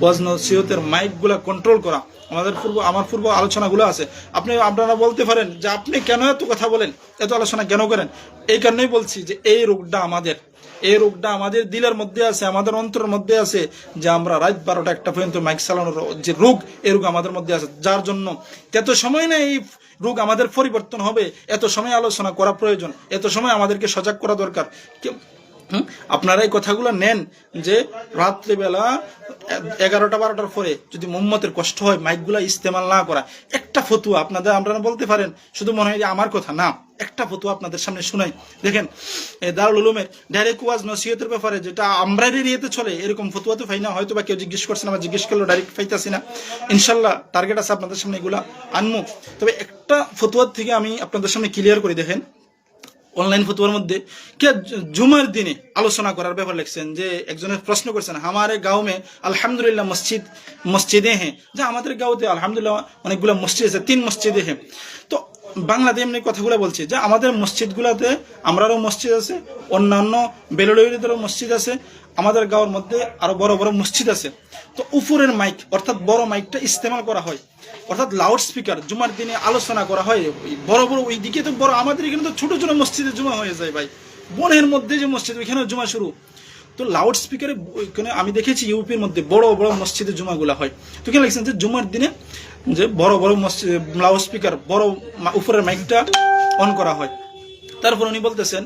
ওয়াজ নসিহতের মাইকগুলা control করা। আমাদের পূর্ব, আমার পূর্ব আলোচনাগুলো আছে। আপনি, আপনারা বলতে পারেন যে আপনি কেন এত কথা বলেন, এত আলোচনা কেন করেন? এই কারণেই বলছি যে এই রোগটা আমাদের, এই রোগটা আমাদের দিলের মধ্যে আছে, আমাদের অন্তরের মধ্যে আছে যে আমরা রাত বারোটা একটা পর্যন্ত মাইক চালানোর যে রোগ, এই রোগ আমাদের মধ্যে আছে। যার জন্য এত সময় না এই রোগ আমাদের পরিবর্তন হবে, এত সময় আলোচনা করা প্রয়োজন, এত সময় আমাদেরকে সজাগ করা দরকার। হুম? আপনারা এই কথাগুলো নেন যে রাত্রিবেলা এগারোটা বারোটার পরে যদি মোহাম্মতের কষ্ট হয়, মাইকগুলা ইস্তেমাল না করা, একটা ফতুয়া আপনাদের আপনারা বলতে পারেন, শুধু মনে হয় যে আমার কথা, না, একটা ফতুয়া আপনাদের সামনে শুনাই। দেখেন দারুল উলুমের ডাইরেক্ট ওয়াজ, নসিহতের ব্যাপারে যেটা আমরা এরিয়াতে চলে, এরকম ফতুয়া তো ফাই না হয়তো বা কেউ জিজ্ঞেস করছে না বা জিজ্ঞেস করল ডাইরেক্ট পাইতাছি না। ইনশাল্লাহ টার্গেট আছে আপনাদের সামনে এগুলা আনমু। তবে একটা ফতুয়ার থেকে আমি আপনাদের সামনে ক্লিয়ার করে দেখেন অনলাইন ফতুয়ার মধ্যে, কে জুমার দিনে আলোচনা করার ব্যাপার লিখছেন যে একজনের প্রশ্ন করছেন আমারে গাঁও মে আলহামদুলিল্লাহ মসজিদ, মসজিদে হ্যাঁ। যে আমাদের গাঁওতে আলহামদুলিল্লাহ অনেকগুলো মসজিদ আছে, তিন মসজিদে হ্যাঁ। তো বাংলাতে এমনি কথাগুলো বলছি যে আমাদের মসজিদগুলোতে আমরারও মসজিদ আছে, অন্যান্য বেলুড়িদেরও মসজিদ আছে, আমাদের গাঁওর মধ্যে আরও বড় বড় মসজিদ আছে। তো উপরের মাইক অর্থাৎ বড় মাইকটা ইস্তেমাল করা হয়। অর্থাৎ লাউড স্পিকার জুমার দিনে আলোচনা করা হয়। বড় বড় ওই দিকে তো বড় আমাদের এখানে তো ছোট ছোট মসজিদে জুমা হয়ে যায় ভাই। বনের মধ্যে যে মসজিদ ওইখানে জুমা শুরু। তো লাউড স্পিকারে ওইখানে আমি দেখেছি ইউপির মধ্যে বড় বড় মসজিদে জুমাগুলা হয়। তো কেন লাগছেন যে জুমার দিনে যে বড় বড় মসজিদ লাউড স্পিকার বড় উপরের মাইকটা অন করা হয়। তারপর উনি বলতেছেন,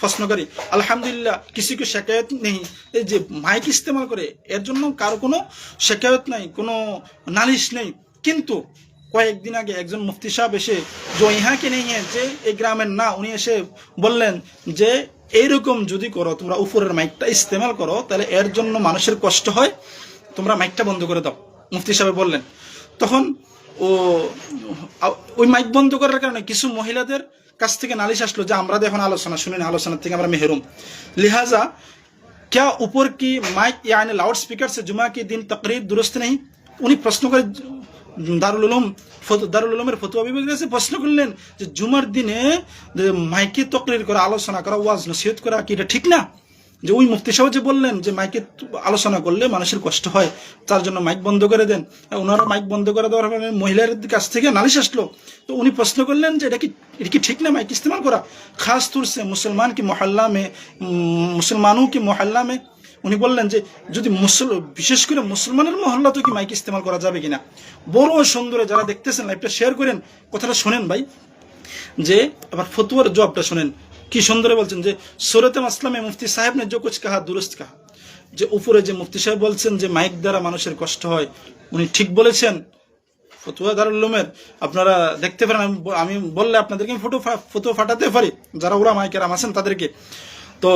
প্রশ্নকারী, আলহামদুলিল্লাহ, কিছু কি শেকায়ত নেই? এই যে মাইক ইস্তেমাল করে, এর জন্য কারও কোনো শেকায়ত নাই, কোনো নালিশ নেই। কিন্তু কয়েকদিন আগে একজন মুফতি সাহেব এসে যে ইহাকে নেই যে এই গ্রামের না উনি এসে বললেন যে এইরকম যদি করো তোমরা উপরের মাইকটা ইস্তেমাল করো তাহলে এর জন্য মানুষের কষ্ট হয় তোমরা মাইকটা বন্ধ করে দাও মুফতি সাহেব বললেন তখন ও আ- ওই মাইক বন্ধ করার কারণে কিছু মহিলাদের কাছ থেকে নালিশ আসলো যে আমরা তো এখন আলোচনা শুনি না আলোচনা থেকে আমরা মেহরুম लिहाजा क्या ऊपर की माइक यानी लाउड स्पीकर से जुमा के दिन तकरीर दुरुस्त नहीं উনি প্রশ্ন করে দারুল উলুম দারুল উলুমের ফতুয়া বিভাগের কাছে প্রশ্ন করলেন যে জুমার দিনে মাইকে তকরির করা আলোচনা করা, ওয়াজ নসিহত করা কি এটা ঠিক না? যে ওই মুক্তিসাহ যে বললেন যে মাইকে আলোচনা করলে মানুষের কষ্ট হয়, তার জন্য মাইক বন্ধ করে দেন। ওনারা মাইক বন্ধ করে দেওয়ার কারণে মহিলার কাছ থেকে নালিশ আসলো। তো উনি প্রশ্ন করলেন যে এটা কি এটা কি ঠিক না মাইক ইস্তেমাল করা? খাস তুরসে মুসলমান কি মহল্লামে মুসলমানও কি মহল্লামে উনি বললেন যে, যদি মুসল, বিশেষ করে মুসলমানের মহল্লাতেও কি মাইক ইস্তেমাল করা যাবে কিনা? বড় সুন্দরে যারা দেখতেছেন লাইভটা শেয়ার করেন, কথাটা শোনেন ভাই। যে, আবার ফতুয়ার জবটা শোনেন। কি সুন্দরে বলছেন যে সোরতে আসলামে মুফতি সাহেব নে জোকুচ কাহা, দুরুস্ত কাহা? যে, উপরে যে মুফতি সাহেব বলছেন যে মাইক দ্বারা মানুষের কষ্ট হয়, উনি ঠিক বলেছেন। ফতুয়া দারুল্লুমের আপনারা দেখতে পারেন, আমি বললে আপনাদেরকে ফটো ফটো ফাটাতে পারি। যারা ওরা মাইকের আছেন তাদেরকে। তো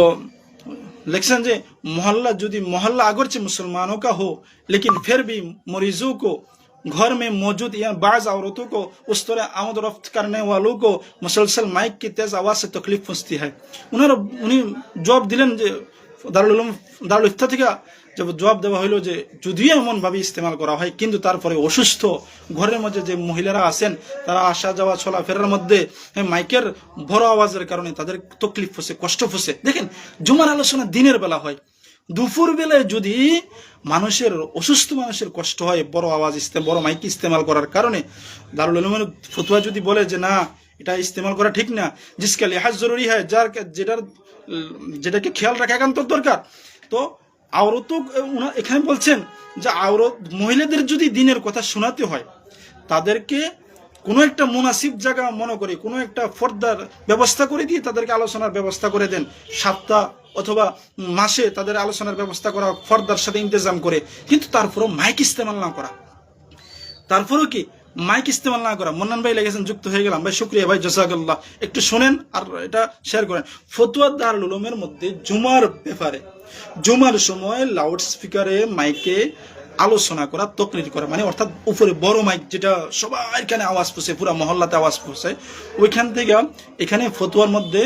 लिखसन जे मोहल्ला जुदी मोहल्ला अगरचे मुसलमानों का हो लेकिन फिर भी मरीजों को घर में मौजूद या बाज औरतों को उस तरह आमद रफ्त करने वालों को मुसलसल माइक की तेज आवाज से तकलीफ पहुंचती है उन्होंने उन्हें जॉब दिलन দারুল ইফতা থেকে জবাব দেওয়া হলো যে যদিও এমন ভাবে ইস্তেমাল করা হয় কিন্তু তারপরে অসুস্থ ঘরের মধ্যে যে মহিলারা আছেন তারা আসা যাওয়া চলাফেরার মধ্যে হ্যাঁ, মাইকের বড় আওয়াজের কারণে তাদের তকলিফ ফসে কষ্ট ফসে দেখেন জুমার আলোচনা দিনের বেলা হয়। দুপুর বেলায় যদি মানুষের অসুস্থ মানুষের কষ্ট হয় বড় আওয়াজ ইস্তে বড় মাইক ইস্তেমাল করার কারণে দারুল ফতুয়া যদি বলে যে না এটা ইস্তেমাল করা ঠিক না। জিসকা লেহাজ জরুরি হয়, যার যেটার, যেটাকে খেয়াল রাখা একান্ত দরকার। তো আওরত এখানে বলছেন যে আওরত মহিলাদের যদি দিনের কথা শোনাতে হয়, তাদেরকে কোনো একটা মুনাসিব জায়গা মনে করে, কোনো একটা ফর্দার ব্যবস্থা করে দিয়ে তাদেরকে আলোচনার ব্যবস্থা করে দেন। সপ্তাহ অথবা মাসে তাদের আলোচনার ব্যবস্থা করা ফর্দার সাথে ইন্তজাম করে। কিন্তু তারপরও মাইক ইস্তেমাল না করা। তারপরেও কি? মাইক ইস্তেমাল না করা। মন্নান ভাই লেগেছেন, যুক্ত হয়ে গেলাম। ভাই, শুক্রিয়া ভাই জসাকাল্লাহ একটু শোনেন আর এটা শেয়ার করেন। ফতুয়া দারুল উলুমের মধ্যে জুমার ব্যাপারে। জুমার সময় লাউড স্পিকারে মাইকে আলোচনা করা, তকরির করা মানে অর্থাৎ উপরে বড় মাইক যেটা সবার এখানে আওয়াজ পৌঁছে পুরো মহল্লাতে আওয়াজ পৌঁছে ওইখান থেকে এখানে ফতুয়ার মধ্যে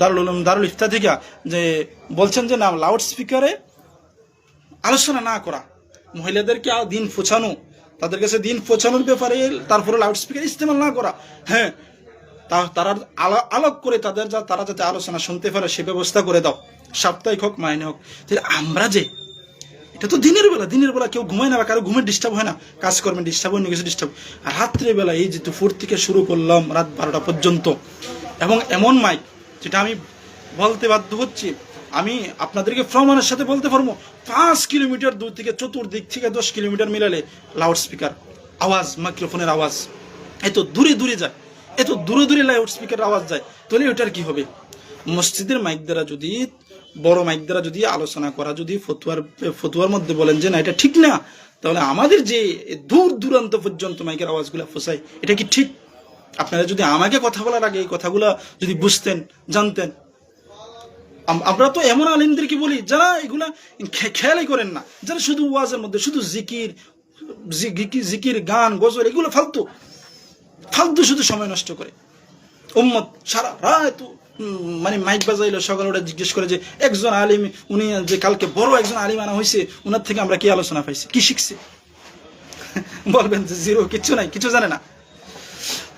দারুল উলুম, দারুল ইফতা থেকে যে বলছেন যে না লাউড স্পিকারে আলোচনা না করা। মহিলাদেরকে দিন পৌঁছানো তাদের কাছে দিন পৌঁছানোর ব্যাপারে তারপরে লাউড স্পিকার ইস্তেমাল না করা। হ্যাঁ তা তারা আলো- আলোক করে তাদের যা, তারা যাতে আলোচনা শুনতে পারে, সে ব্যবস্থা করে দাও। সাপ্তাহিক হোক, মাইনে হোক। তাহলে আমরা যে, এটা তো দিনের বেলা দিনের বেলা কেউ ঘুমায় না বা কারও ঘুমের ডিস্টার্ব হয় না। কাজ ডিস্টার্ব অন্য কিছু ডিস্টার্ব আর রাত্রের বেলা এই যে দুপুর থেকে শুরু করলাম, রাত বারোটা পর্যন্ত। এবং এমন মাইক যেটা আমি বলতে বাধ্য হচ্ছি আমি আপনাদেরকে প্রমাণের সাথে বলতে পারব, পাঁচ কিলোমিটার দূর থেকে চতুর্দিক থেকে দশ কিলোমিটার মিলালে লাউড স্পিকার আওয়াজ মাইক্রোফোনের আওয়াজ। এত দূরে দূরে যায়, এত দূরে দূরে লাউড স্পিকার আওয়াজ যায়, তাহলে ওটার কি হবে? মসজিদের মাইক দ্বারা যদি, বড় মাইক দ্বারা যদি আলোচনা করা, যদি ফতুয়ার ফতুয়ার মধ্যে বলেন যে না, এটা ঠিক না, তাহলে আমাদের যে দূর দূরান্ত পর্যন্ত মাইকের আওয়াজগুলো ফোসাই এটা কি ঠিক? আপনারা যদি আমাকে কথা বলার আগে এই কথাগুলো যদি বুঝতেন, জানতেন আমরা তো এমন আলিমদেরকে বলি যারা এগুলা খেয়ালই করেন না। যারা শুধু ওয়াজের মধ্যে শুধু জিকির জিকির গান গজল এগুলো ফালতু। ফালতু শুধু সময় নষ্ট করে। উম্মত সারা রাত উম, মানে মাইক বাজাইলো সকালে ওটা জিজ্ঞেস করে যে একজন আলিম উনি যে কালকে বড় একজন আলিম আনা হয়েছে ওনার থেকে আমরা কি আলোচনা পাইছি? কি শিখছি? বলবেন যে জিরো কিছু নাই কিছু জানে না।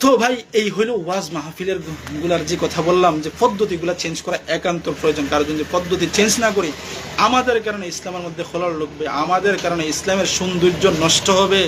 তো ভাই, এই হইল ওয়াজ মাহফিলেরগুলার যে কথা বললাম, যে পদ্ধতিগুলো চেঞ্জ করা একান্ত প্রয়োজন। কারণ যদি পদ্ধতি চেঞ্জ না করি, আমাদের কারণে ইসলামের মধ্যে খোলার লুকবে আমাদের কারণে ইসলামের সৌন্দর্য নষ্ট হবে।